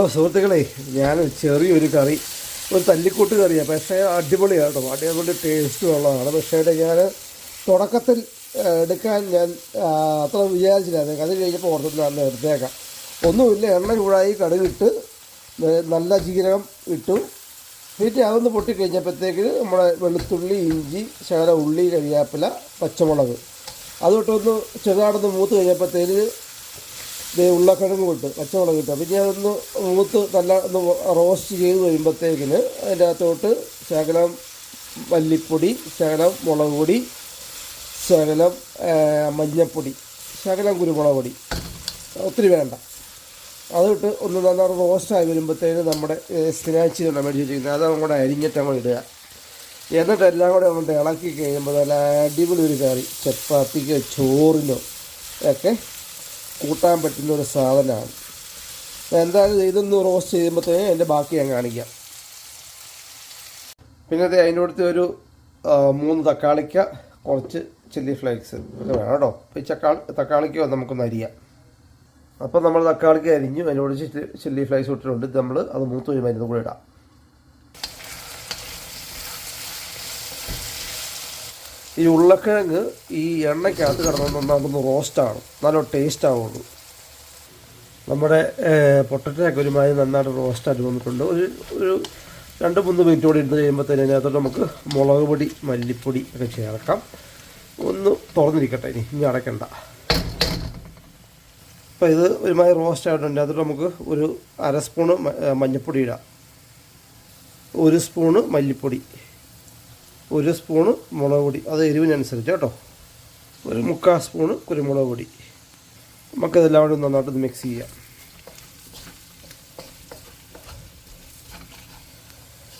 ഓ സുഹൃത്തുക്കളെ ഞാൻ ചെറിയൊരു കറി ഒരു തല്ലിക്കൂട്ട് കറിയാണ് പക്ഷേ അടിപൊളിയാണ് കേട്ടോ. അടിപൊളി ടേസ്റ്റും ഉള്ളതാണ്. പക്ഷേ ഞാൻ തുടക്കത്തിൽ എടുക്കാൻ ഞാൻ അത്ര വിചാരിച്ചില്ലായിരുന്നു അത് കഴിഞ്ഞപ്പോൾ ഓർത്തിട്ടില്ല എടുത്തേക്കാം ഒന്നുമില്ല എണ്ണ ചൂടായി കടുകിട്ട് നല്ല ജീരകം ഇട്ടു. പിന്നെ അതൊന്ന് പൊട്ടിക്കഴിഞ്ഞപ്പോഴത്തേക്ക് നമ്മുടെ വെളുത്തുള്ളി ഇഞ്ചി ശകല ഉള്ളി കരിയാപ്പില പച്ചമുളക്. അതൊട്ടൊന്ന് ചെറുതാടൊന്ന് മൂത്ത് കഴിഞ്ഞപ്പോഴത്തേക്ക് ഇത് ഉരുളക്കിഴങ്ങ് ഇട്ട് പച്ചമുളക് ഇട്ട്. പിന്നെ അതൊന്ന് മൂത്ത് നല്ല ഒന്ന് റോസ്റ്റ് ചെയ്ത് കഴിയുമ്പോഴത്തേക്കിന് അതിന്റെ അകത്തോട്ട് ശകലം മല്ലിപ്പൊടി ശകലം മുളക് പൊടി ശകലം മഞ്ഞൾപ്പൊടി ശകലം കുരുമുളക് പൊടി. ഒത്തിരി വേണ്ട. അതിട്ട് ഒന്ന് റോസ്റ്റ് റോസ്റ്റായി വരുമ്പോഴത്തേന് നമ്മുടെ സ്പിനാച്ചി നമ്മൾ മേടിച്ച് വെച്ചിരിക്കുന്നത്. അത് അങ്ങോട്ട് അരിഞ്ഞിട്ട് നമ്മൾ ഇടുക. എന്നിട്ട് എല്ലാം കൂടെ അങ്ങോട്ട് ഇളക്കി കഴിയുമ്പോൾ നല്ല അടിപൊളി ഒരു കറി. ചപ്പാത്തിക്കോ ചോറിനോ ഒക്കെ കൂട്ടാൻ പറ്റുന്ന ഒരു സാധനമാണ് എന്തായാലും ഇതൊന്ന് റോസ്റ്റ് ചെയ്യുമ്പോഴത്തേന് എന്റെ ബാക്കി ഞാൻ കാണിക്കാം. പിന്നെ അത് അതിന്റെ ഒരു മൂന്ന് തക്കാളിക്ക കുറച്ച് ചില്ലി ഫ്ലേക്സ് ഒക്കെ വേണം കേട്ടോ. ഈ ചക്കാ തക്കാളിക്ക നമുക്കൊന്ന് അരിയാം. അപ്പോൾ നമ്മൾ തക്കാളിക്ക് അരിഞ്ഞു അതിനോട് ചില്ലി ഫ്ലേക്സ് ഇട്ടിട്ടുണ്ട്. നമ്മൾ അത് മൂത്ത് കഴിയുമ്പോൾ അതിന്റെ കൂടെ ഇടാം. ഈ ഉരുളക്കിഴങ്ങ് ഈ എണ്ണയ്ക്കകത്ത് കിടന്ന് നന്നാകുന്ന റോസ്റ്റാണ്. നല്ല ടേസ്റ്റ് ആവുള്ളൂ നമ്മുടെ പൊട്ടറ്റൊക്കെ ഒരുമാതിരി നന്നായിട്ട് റോസ്റ്റായിട്ട് വന്നിട്ടുണ്ട്. ഒരു ഒരു രണ്ട് മൂന്ന് മിനിറ്റ് കൂടി ഇട്ട് കഴിയുമ്പോഴത്തേന് അതിനകത്തോട്ട് നമുക്ക് മുളക് പൊടി മല്ലിപ്പൊടി ഒക്കെ ചേർക്കാം. ഒന്ന് തുറന്നിരിക്കട്ടെ ഇനി. ഇനി അടയ്ക്കണ്ട. അപ്പോൾ ഇത് ഒരുമാതിരി റോസ്റ്റ് ആയിട്ടുണ്ട് അതിൽ നമുക്ക് ഒരു അര സ്പൂണ് മഞ്ഞൾപ്പൊടി ഇടാം. ഒരു സ്പൂണ് മല്ലിപ്പൊടി. ഒരു സ്പൂണ് മുളക് പൊടി. അത് എരിവിനനുസരിച്ച് കേട്ടോ. ഒരു മുക്കാൽ സ്പൂണ് കുരുമുളക് പൊടി. നമുക്കതെല്ലാം കൂടി നന്നായിട്ട് മിക്സ് ചെയ്യാം.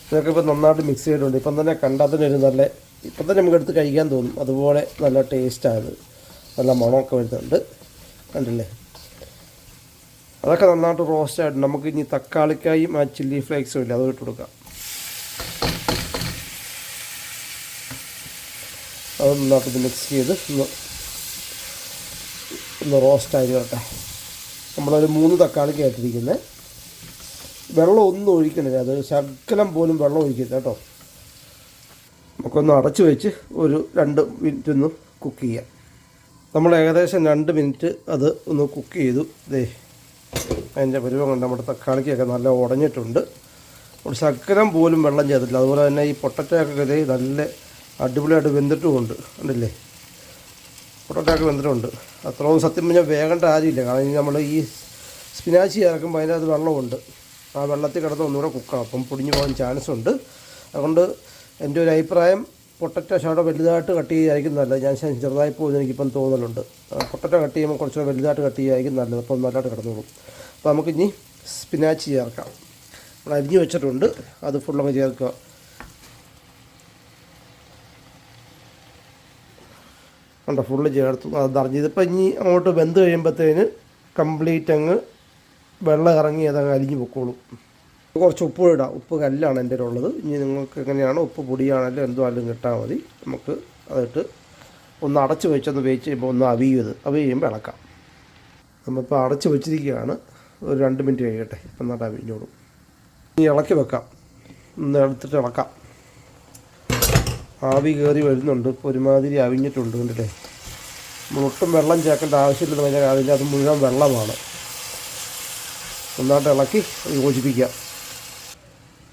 ഇതൊക്കെ ഇപ്പോൾ നന്നായിട്ട് മിക്സ് ചെയ്തിട്ടുണ്ട്. ഇപ്പം തന്നെ കണ്ടാൽ തന്നെ ഒരു നല്ല ഇപ്പം തന്നെ നമുക്ക് എടുത്ത് കഴിക്കാൻ തോന്നും. അതുപോലെ നല്ല ടേസ്റ്റാണ് നല്ല മണമൊക്കെ വരുന്നുണ്ട്. കണ്ടില്ലേ? അതൊക്കെ നന്നായിട്ട് റോസ്റ്റ് ആയിട്ടുണ്ട്. നമുക്ക് ഇനി തക്കാളിക്കായും ആ ചില്ലി ഫ്ലേക്സും ഇല്ല അത് ഇട്ട് കൊടുക്കാം. അത് നന്നായിട്ട് മിക്സ് ചെയ്ത് ഒന്ന് ഒന്ന് റോസ്റ്റ് ആയി വരട്ടെ. നമ്മളൊരു മൂന്ന് തക്കാളി കയറ്റിരിക്കുന്നത് വെള്ളം ഒന്നും ഒഴിക്കണില്ല. അത് ശകലം പോലും വെള്ളം ഒഴിക്കരുത് കേട്ടോ. നമുക്കൊന്ന് അടച്ചു വെച്ച് ഒരു രണ്ട് മിനിറ്റ് ഒന്ന് കുക്ക് ചെയ്യാം. നമ്മൾ ഏകദേശം രണ്ട് മിനിറ്റ് അത് ഒന്ന് കുക്ക് ചെയ്തു. ദേ അതിന്റെ പരുവം കൊണ്ട് നമ്മുടെ തക്കാളിക്കൊക്കെ നല്ല ഉടഞ്ഞിട്ടുണ്ട്. ഒരു ശകലം പോലും വെള്ളം ചെയ്തിട്ടില്ല. അതുപോലെ തന്നെ ഈ പൊട്ടറ്റയൊക്കെ ദേ നല്ല അടിപൊളിയായിട്ട് വെന്തിട്ടുമുണ്ട്. കണ്ടില്ലേ? പൊട്ടറ്റൊക്കെ വെന്തിട്ടുണ്ട്. അത്രയും സത്യം പറഞ്ഞാൽ വേകേണ്ട കാര്യമില്ല. കാരണം നമ്മൾ ഈ സ്പിനാച്ചി ചേർക്കുമ്പോൾ അതിനകത്ത് വെള്ളമുണ്ട്. ആ വെള്ളത്തിൽ കിടന്ന് ഒന്നുകൂടെ കുക്കണം. അപ്പം പൊടിഞ്ഞു പോകാൻ ചാൻസ് ഉണ്ട് അതുകൊണ്ട് എന്റെ ഒരു അഭിപ്രായം പൊട്ടറ്റ ഷാഡോ വലുതായിട്ട് കട്ട് ചെയ്യുകയായിരിക്കും നല്ലത്. ഞാൻ ചെറുതായി പോകുന്നത് എനിക്കിപ്പം തോന്നലുണ്ട്. പൊട്ടറ്റ കട്ട് ചെയ്യുമ്പോൾ കുറച്ചുകൂടെ വലുതായിട്ട് കട്ട് ചെയ്യുകയായിരിക്കും നല്ലത്. അപ്പം നല്ലതായിട്ട് കിടന്നോളും. അപ്പോൾ നമുക്കിനി സ്പിനാച്ച് ചേർക്കാം. നമ്മൾ അരിഞ്ഞു വെച്ചിട്ടുണ്ട്. അത് ഫുള്ളങ്ങ് ചേർക്കുക. കണ്ടോ ഫുള്ള് ചേർത്തു. അത് അറിഞ്ഞ് ഇതിപ്പോൾ ഇനി അങ്ങോട്ട് വെന്ത് കഴിയുമ്പോഴത്തേന് കംപ്ലീറ്റ് അങ്ങ് വെള്ളം ഇറങ്ങി അതങ്ങ് അലിഞ്ഞു പൊക്കോളും. കുറച്ച് ഉപ്പ് ഇടാം. ഉപ്പ് കല്ലാണ് എന്റെ ഉള്ളത് ഇനി നിങ്ങൾക്ക് എങ്ങനെയാണോ ഉപ്പ് പൊടിയാണെങ്കിലും എന്തോ ആയാലും കിട്ടാൽ മതി. നമുക്ക് അതിട്ട് ഒന്ന് അടച്ച് വെച്ചൊന്ന് വേവിച്ച് കഴിയുമ്പോൾ ഒന്ന് അവിയത് അവി കഴിയുമ്പോൾ ഇളക്കാം. നമ്മളിപ്പോൾ അടച്ച് വെച്ചിരിക്കുകയാണ്. ഒരു രണ്ട് മിനിറ്റ് കഴിയട്ടെ. ഇപ്പം നട്ട് അവിഞ്ഞോളും. ഇനി ഇളക്കി വെക്കാം. ഒന്ന് എടുത്തിട്ട് ഇളക്കാം. ആവി കയറി വരുന്നുണ്ട്. ഒരുമാതിരി അവിഞ്ഞിട്ടുണ്ട് നമ്മൾ ഒട്ടും വെള്ളം ചേർക്കേണ്ട ആവശ്യമില്ലെന്ന് പറഞ്ഞാൽ അതിന്റെ അത് മുഴുവൻ വെള്ളമാണ്. നന്നായിട്ട് ഇളക്കി യോജിപ്പിക്കാം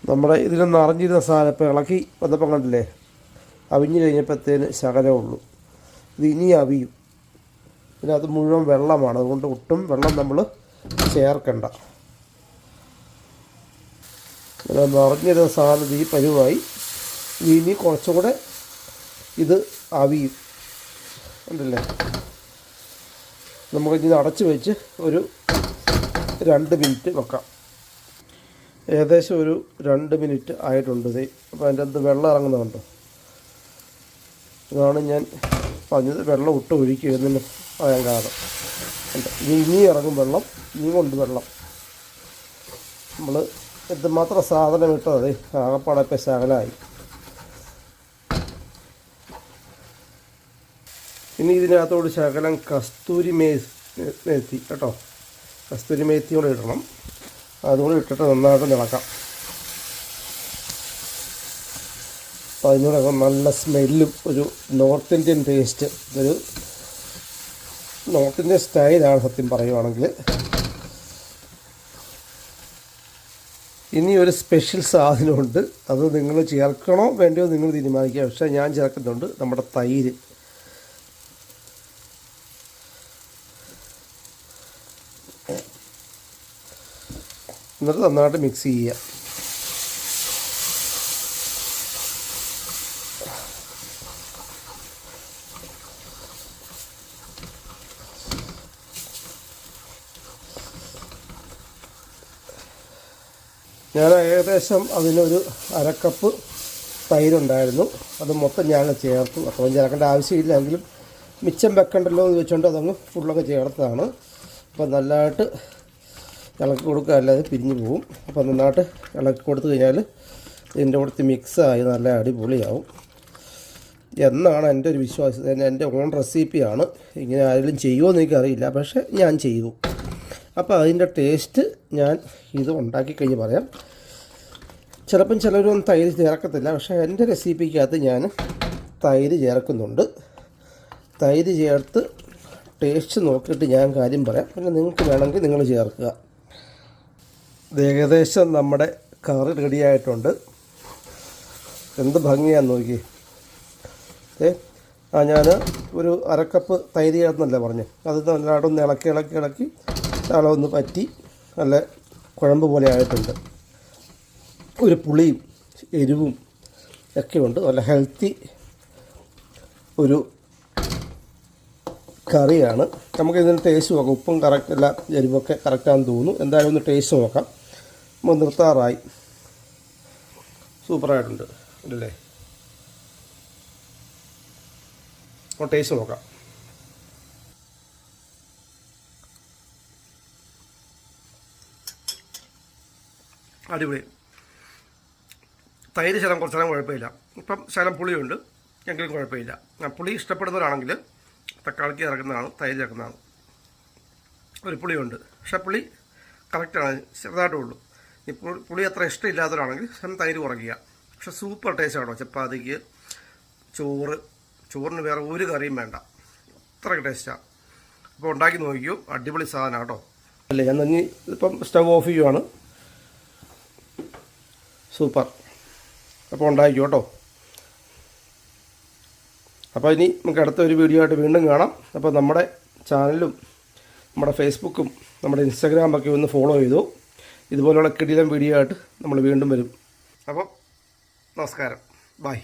നമ്മുടെ ഇതിലൊന്ന് അറിഞ്ഞിരുന്ന സാധനം ഇപ്പോൾ ഇളക്കി വന്നപ്പം കണ്ടില്ലേ? അവിഞ്ഞ് കഴിഞ്ഞപ്പോഴത്തേന് ശകലമുള്ളൂ ഇത് ഇനി അവിയും. അത് മുഴുവൻ വെള്ളമാണ്. അതുകൊണ്ട് ഒട്ടും വെള്ളം നമ്മൾ ചേർക്കണ്ട. ഇങ്ങനെ നിറഞ്ഞിരുന്ന സാധനം ഈ പരുവായി. ഇനി കുറച്ചും കൂടെ ഇത് അവിയും. ഉണ്ടല്ലേ? നമുക്ക് ഇത് അടച്ച് വെച്ച് ഒരു രണ്ട് മിനിറ്റ് വെക്കാം. ഏകദേശം ഒരു രണ്ട് മിനിറ്റ് ആയിട്ടുണ്ട് ഇത് അപ്പോൾ അതിന്റെ അത് വെള്ളം ഇറങ്ങുന്നുണ്ടോ ഇതാണ് ഞാൻ പറഞ്ഞത് വെള്ളം ഇട്ട് ഒഴിക്കുക എന്നതിന് പറയാൻ കാരണം. ഇനി ഇറങ്ങും വെള്ളം ഇനി കൊണ്ട് വെള്ളം. നമ്മൾ എന്തുമാത്രം സാധനം ഇട്ടതേ ആകപ്പാടെ ശകലമായി ഇനി ഇതിനകത്തോട് ശകലം കസ്തൂരി മേസ് മേത്തി കേട്ടോ. കസ്തൂരി മേത്തി കൂടെ ഇടണം. അതുകൂടെ ഇട്ടിട്ട് നന്നായിട്ട് ഇളക്കാം അപ്പോൾ അതിനോടെ നല്ല സ്മെല്ലും ഒരു നോർത്ത് ഇന്ത്യൻ ടേസ്റ്റ് ഒരു നോർത്ത് ഇന്ത്യൻ സ്റ്റൈലാണ് സത്യം പറയുവാണെങ്കിൽ. ഇനി ഒരു സ്പെഷ്യൽ സാധനമുണ്ട്. അത് നിങ്ങൾ ചേർക്കണോ വേണ്ടയോ നിങ്ങൾ തീരുമാനിക്കുക. പക്ഷേ ഞാൻ ചേർക്കുന്നുണ്ട് നമ്മുടെ തൈര്. എന്നിട്ട് നന്നായിട്ട് മിക്സ് ചെയ്യുക. ഞാൻ ഏകദേശം അതിനൊരു അരക്കപ്പ് തൈരുണ്ടായിരുന്നു. അത് മൊത്തം ഞാൻ ചേർത്തു. അത്രയും ചേർക്കേണ്ട ആവശ്യമില്ലെങ്കിലും മിച്ചം വെക്കണ്ടല്ലോ എന്ന് വെച്ചുകൊണ്ട് അതങ്ങ് ഫുള്ളൊക്കെ ചേർത്തതാണ്. അപ്പോൾ നല്ലതായിട്ട് ഇളക്കി കൊടുക്കുക അല്ലാതെ പിരിഞ്ഞു പോകും അപ്പോൾ നന്നായിട്ട് ഇളക്കി കൊടുത്തു കഴിഞ്ഞാൽ ഇതിന്റെ കൂടത്ത് മിക്സായി നല്ല അടിപൊളിയാവും. എന്നാണ് എന്റെ ഒരു വിശ്വാസം. എന്റെ ഓൺ റെസിപ്പിയാണ് ഇങ്ങനെ ആരെങ്കിലും ചെയ്യുമോ എന്ന് എനിക്കറിയില്ല. പക്ഷേ ഞാൻ ചെയ്തു. അപ്പോൾ അതിന്റെ ടേസ്റ്റ് ഞാൻ ഇത് ഉണ്ടാക്കി കഴിഞ്ഞ് പറയാം. ചിലപ്പം ചിലരൊന്നും തൈര് ചേർക്കത്തില്ല. പക്ഷേ എന്റെ റെസിപ്പിക്കകത്ത് ഞാൻ തൈര് ചേർക്കുന്നുണ്ട്. തൈര് ചേർത്ത് ടേസ്റ്റ് നോക്കിയിട്ട് ഞാൻ കാര്യം പറയാം. പിന്നെ നിങ്ങൾക്ക് വേണമെങ്കിൽ നിങ്ങൾ ചേർക്കുക. ഏകദേശം നമ്മുടെ കറി റെഡിയായിട്ടുണ്ട്. എന്ത് ഭംഗിയാന്ന് നോക്കി ഏ ആ ഞാൻ ഒരു അരക്കപ്പ് തൈര് ചേർന്നല്ലേ പറഞ്ഞു. അത് നല്ലതായിട്ടൊന്ന് ഇളക്കി ഇളക്കി ഇളക്കി ഒന്ന് പറ്റി നല്ല കുഴമ്പ് പോലെ ആയിട്ടുണ്ട്. ഒരു പുളിയും എരിവും ഒക്കെയുണ്ട് നല്ല ഹെൽത്തി ഒരു കറിയാണ്. നമുക്ക് ഇതിന് ടേസ്റ്റ് നോക്കാം. ഉപ്പും കറക്റ്റ് അല്ല എരിവൊക്കെ കറക്റ്റാണെന്ന് തോന്നുന്നു. എന്തായാലും ഒന്ന് ടേസ്റ്റ് നോക്കാം. നമ്മൾ നിർത്താറായി. സൂപ്പറായിട്ടുണ്ട്. അല്ലേ അപ്പോൾ ടേസ്റ്റ് നോക്കാം. അടിപൊളി. തൈര് ശലം കുറച്ച് നേരം കുഴപ്പമില്ല. ഇപ്പം ശലം പുളിയുണ്ട്. എങ്കിലും കുഴപ്പമില്ല. പുളി ഇഷ്ടപ്പെടുന്നവരാണെങ്കിൽ തക്കാളിക്ക് ഇറക്കുന്നതാണ് തൈര് ചേർക്കുന്നതാണ്. ഒരു പുളിയുണ്ട്. പക്ഷെ പുളി കറക്റ്റാണ് ചെറുതായിട്ടേ ഉള്ളൂ. ഈ പുളി- അത്ര ഇഷ്ടമില്ലാത്തവരാണെങ്കിൽ ശലം തൈര് കുറയ്ക്കുക. പക്ഷെ സൂപ്പർ ടേസ്റ്റ് ആണോ? ചപ്പാത്തിക്ക് ചോറ് ചോറിന് വേറെ ഒരു കറിയും വേണ്ട. അത്രയ്ക്ക് ടേസ്റ്റാണ് അപ്പോൾ ഉണ്ടാക്കി നോക്കിയോ അടിപൊളി സാധനം കേട്ടോ അല്ലേ ഞാൻ ഇനി ഇപ്പം സ്റ്റവ് ഓഫ് ചെയ്യുവാണ്. സൂപ്പർ അപ്പോൾ ഉണ്ടാക്കിക്കോ കേട്ടോ അപ്പോൾ ഇനി നമുക്ക് അടുത്ത ഒരു വീഡിയോ ആയിട്ട് വീണ്ടും കാണാം. അപ്പോൾ നമ്മുടെ ചാനലും നമ്മുടെ ഫേസ്ബുക്കും നമ്മുടെ ഇൻസ്റ്റാഗ്രാമൊക്കെ ഒന്ന് ഫോളോ ചെയ്തു. ഇതുപോലുള്ള കിടിലം വീഡിയോ ആയിട്ട് നമ്മൾ വീണ്ടും വരും. അപ്പം നമസ്കാരം. ബൈ.